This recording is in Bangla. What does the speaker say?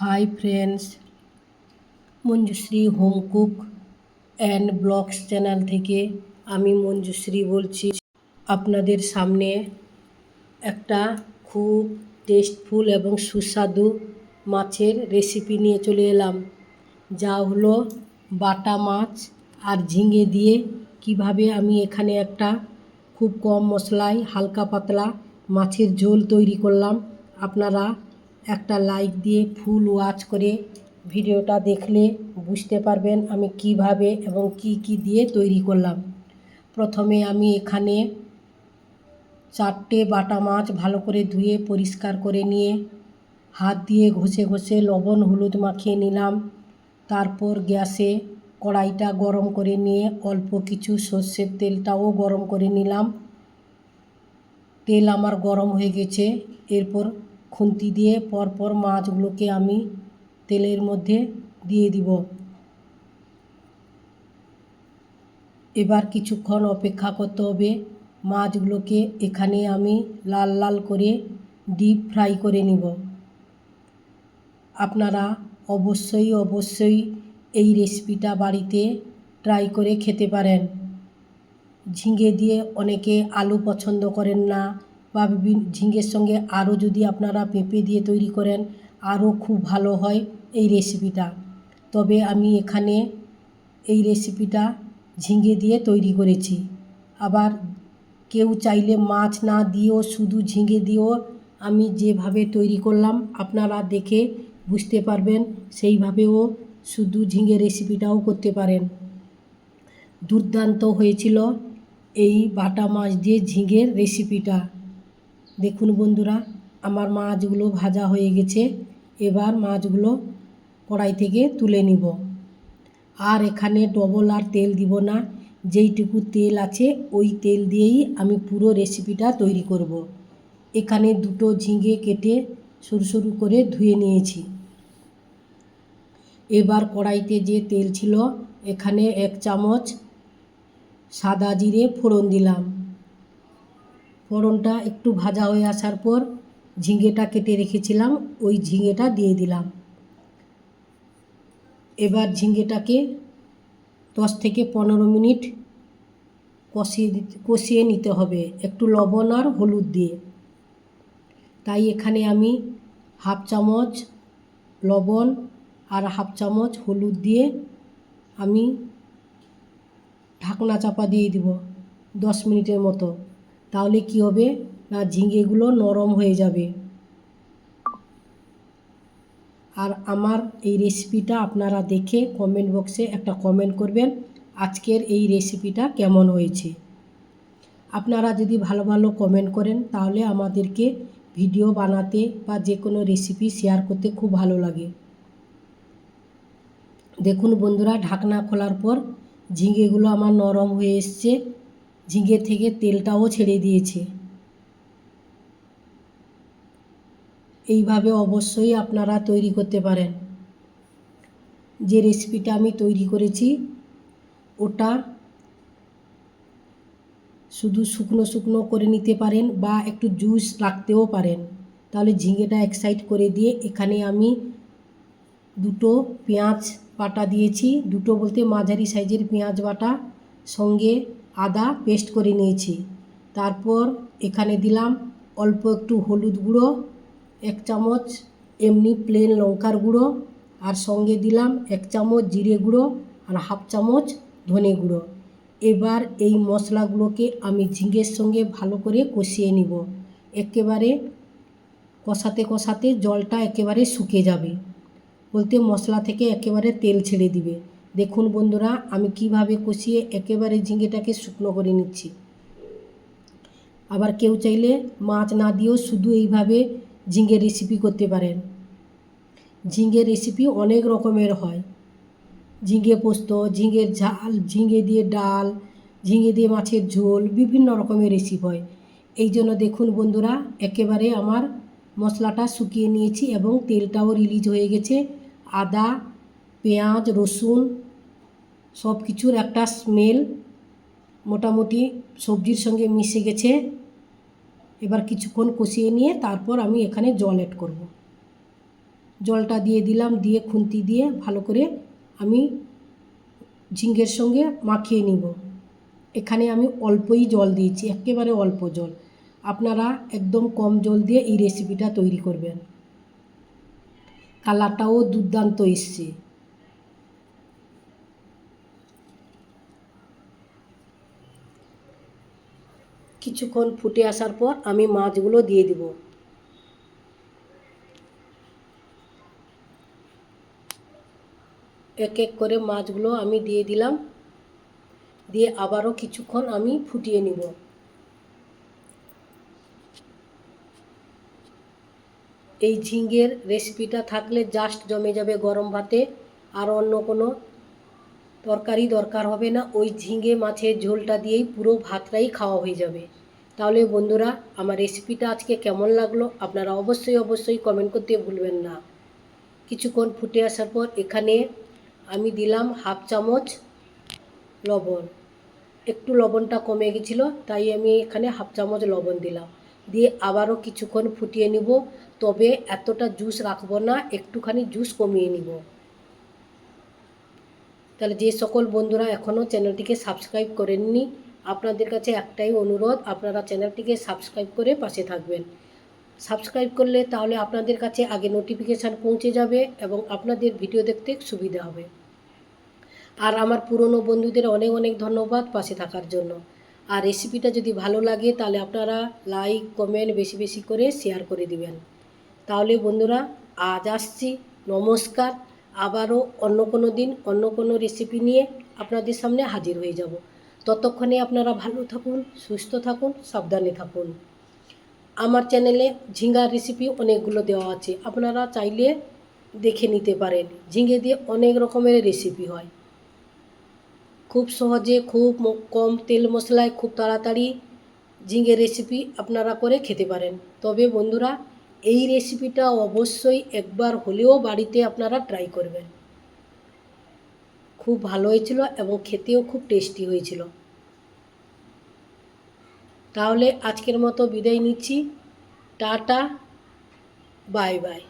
Hi friends Manjushree home cook and blogs channel থেকে আমি মঞ্জুশ্রী বলছি। আপনাদের সামনে একটা খুব টেস্টফুল এবং সুস্বাদু মাছের রেসিপি নিয়ে চলে এলাম। যা হলো বাটা মাছ আর ঝিঙে দিয়ে কীভাবে আমি এখানে একটা খুব কম মশলায় হালকা পাতলা মাছের ঝোল তৈরি করলাম। আপনারা একটা লাইক দিয়ে ফুল ওয়াচ করে ভিডিওটা দেখলে বুঝতে পারবেন আমি কীভাবে এবং কি কি দিয়ে তৈরি করলাম। প্রথমে আমি এখানে চারটে বাটা মাছ ভালো করে ধুয়ে পরিষ্কার করে নিয়ে হাত দিয়ে ঘষে ঘষে লবণ হলুদ মাখিয়ে নিলাম। তারপর গ্যাসে কড়াইটা গরম করে নিয়ে অল্প কিছু সর্ষের তেলটাও গরম করে নিলাম। তেল আমার গরম হয়ে গেছে। এরপর খুন্তি দিয়ে পরপর মাছগুলোকে আমি তেলের মধ্যে দিয়ে দিব। এবার কিছুক্ষণ অপেক্ষা করতে হবে। মাছগুলোকে এখানে আমি লাল লাল করে ডিপ ফ্রাই করে নিব। আপনারা অবশ্যই অবশ্যই এই রেসিপিটা বাড়িতে ট্রাই করে খেতে পারেন। ঝিঙে দিয়ে অনেকে আলু পছন্দ করেন না বা ঝিঙের সঙ্গে আরও যদি আপনারা পেঁপে দিয়ে তৈরি করেন, আরও খুব ভালো হয় এই রেসিপিটা। তবে আমি এখানে এই রেসিপিটা ঝিঙে দিয়ে তৈরি করেছি। আবার কেউ চাইলে মাছ না দিয়েও শুধু ঝিঙে দিয়েও আমি যেভাবে তৈরি করলাম, আপনারা দেখে বুঝতে পারবেন, সেইভাবেও শুধু ঝিঙে রেসিপিটাও করতে পারেন। দুর্দান্ত হয়েছিল এই বাটা মাছ দিয়ে ঝিঙের রেসিপিটা। দেখুন বন্ধুরা, আমার মাছগুলো ভাজা হয়ে গেছে। এবার মাছগুলো কড়াই থেকে তুলে নিব। আর এখানে ডবল আর তেল দিব না, যেইটুকু তেল আছে ওই তেল দিয়েই আমি পুরো রেসিপিটা তৈরি করব। এখানে দুটো ঝিঙে কেটে সরু সরু করে ধুয়ে নিয়েছি। এবার কড়াইতে যে তেল ছিল, এখানে এক চামচ সাদা জিরে ফোড়ন দিলাম। ফোড়নটা একটু ভাজা হয়ে আসার পর ঝিঙেটা কেটে রেখেছিলাম, ওই ঝিঙেটা দিয়ে দিলাম। এবার ঝিঙেটাকে দশ থেকে পনেরো মিনিট কষিয়ে কষিয়ে নিতে হবে, একটু লবণ আর হলুদ দিয়ে। তাই এখানে আমি হাফ চামচ লবণ আর হাফ চামচ হলুদ দিয়ে আমি ঢাকনা চাপা দিয়ে দিব দশ মিনিটের মতো। তাহলে কি হবে? না ঝিঙেগুলো নরম হয়ে যাবে। আর আমার এই রেসিপিটা আপনারা দেখে কমেন্ট বক্সে একটা কমেন্ট করবেন, আজকের এই রেসিপিটা কেমন হয়েছে। আপনারা যদি ভালো ভালো কমেন্ট করেন, তাহলে আমাদেরকে ভিডিও বানাতে বা যে কোনো রেসিপি শেয়ার করতে খুব ভালো লাগে। দেখুন বন্ধুরা, ঢাকনা খোলার পর ঝিঙেগুলো আমার নরম হয়ে এসছে। ঝিঙে থেকে তেলটাও ছেড়ে দিয়েছে। এইভাবে অবশ্যই আপনারা তৈরি করতে পারেন। যে রেসিপিটা আমি তৈরি করেছি, ওটা শুধু শুকনো শুকনো করে নিতে পারেন বা একটু জুস রাখতেও পারেন। তাহলে ঝিঙেটা এক সাইড করে দিয়ে এখানে আমি দুটো পেঁয়াজ বাটা দিয়েছি। দুটো বলতে মাঝারি সাইজের পেঁয়াজ বাটা, সঙ্গে আদা পেস্ট করে নিয়েছি। তারপর এখানে দিলাম অল্প একটু হলুদ গুঁড়ো, এক চামচ এমনি প্লেন লঙ্কার গুঁড়ো, আর সঙ্গে দিলাম এক চামচ জিরে গুঁড়ো আর হাফ চামচ ধনে গুঁড়ো। এবার এই মশলাগুলোকে আমি ঝিঙের সঙ্গে ভালো করে কষিয়ে নিব। একেবারে কষাতে কষাতে জলটা একেবারে শুকে যাবে। বলতে মশলা থেকে একেবারে তেল ছেড়ে দিবে। দেখুন বন্ধুরা, আমি কীভাবে কষিয়ে একেবারে ঝিঙেটাকে শুকনো করে নিচ্ছি। আবার কেউ চাইলে মাছ না দিয়েও শুধু এইভাবে ঝিঙে রেসিপি করতে পারেন। ঝিঙে রেসিপি অনেক রকমের হয়। ঝিঙে পোস্ত, ঝিঙের ঝাল, ঝিঙে দিয়ে ডাল, ঝিঙে দিয়ে মাছের ঝোল, বিভিন্ন রকমের রেসিপি হয়। এই জন্য দেখুন বন্ধুরা, একেবারে আমার মশলাটা শুকিয়ে নিয়েছি এবং তেলটাও রিলিজ হয়ে গেছে। আদা পেঁয়াজ, রসুন সব কিছুর একটা স্মেল মোটামুটি সবজির সঙ্গে মিশে গেছে। এবার কিছুক্ষণ কষিয়ে নিয়ে তারপর আমি এখানে জল অ্যাড করব। জলটা দিয়ে দিলাম, দিয়ে খুন্তি দিয়ে ভালো করে আমি ঝিঙ্গের সঙ্গে মাখিয়ে নিব। এখানে আমি অল্পই জল দিয়েছি, একেবারে অল্প জল। আপনারা একদম কম জল দিয়ে এই রেসিপিটা তৈরি করবেন। কালারটাও দুর্দান্ত এসছে। কিছুক্ষণ ফুটে আসার পর আমি মাছগুলো দিয়ে দিব। এক এক করে মাছগুলো আমি দিয়ে দিলাম। দিয়ে আবারও কিছুক্ষণ আমি ফুটিয়ে নিব। এই ঝিঙ্গের রেসিপিটা থাকলে জাস্ট জমে যাবে গরম ভাতে। আর অন্য কোনো তরকারি দরকার হবে না, ওই ঝিঙে মাছের ঝোলটা দিয়েই পুরো ভাতটাই খাওয়া হয়ে যাবে। তাহলে বন্ধুরা, আমার রেসিপিটা আজকে কেমন লাগল? আপনারা অবশ্যই অবশ্যই কমেন্ট করতে ভুলবেন না। কিছুক্ষণ ফুটে আসার পর এখানে আমি দিলাম হাফ চামচ লবণ। একটু লবণটা কমে গেছিল, তাই আমি এখানে হাফ চামচ লবণ দিলাম। দিয়ে আবারও কিছুক্ষণ ফুটিয়ে নিব, তবে এতটা জুস রাখব না, একটুখানি জুস কমিয়ে নিব। তাহলে যে সকল বন্ধুরা এখনও চ্যানেলটিকে সাবস্ক্রাইব করেননি, আপনাদের কাছে একটাই অনুরোধ, আপনারা চ্যানেলটিকে সাবস্ক্রাইব করে পাশে থাকবেন। সাবস্ক্রাইব করলে তাহলে আপনাদের কাছে আগে নোটিফিকেশান পৌঁছে যাবে এবং আপনাদের ভিডিও দেখতে সুবিধা হবে। আর আমার পুরনো বন্ধুদের অনেক অনেক ধন্যবাদ পাশে থাকার জন্য। আর রেসিপিটা যদি ভালো লাগে তাহলে আপনারা লাইক, কমেন্ট বেশি বেশি করে শেয়ার করে দিবেন। তাহলে বন্ধুরা, আজ আসছি। নমস্কার। আবারও অন্য কোনো দিন, অন্য কোনো রেসিপি নিয়ে আপনাদের সামনে হাজির হয়ে যাব। ততক্ষণে আপনারা ভালো থাকুন, সুস্থ থাকুন, সাবধানে থাকুন। আমার চ্যানেলে ঝিঙ্গার রেসিপি অনেকগুলো দেওয়া আছে। আপনারা চাইলে দেখে নিতে পারেন। ঝিঙে দিয়ে অনেক রকমের রেসিপি হয়। খুব সহজে, খুব কম তেল মশলায় খুব তাড়াতাড়ি ঝিঙে রেসিপি আপনারা করে খেতে পারেন। তবে বন্ধুরা এই রেসিপিটা অবশ্যই একবার হলেও বাড়িতে আপনারা ট্রাই করবেন। খুব ভালো হয়েছিল এবং খেতেও খুব টেস্টি হয়েছিল। তাহলে আজকের মতো বিদায় নিচ্ছি। Tata bye bye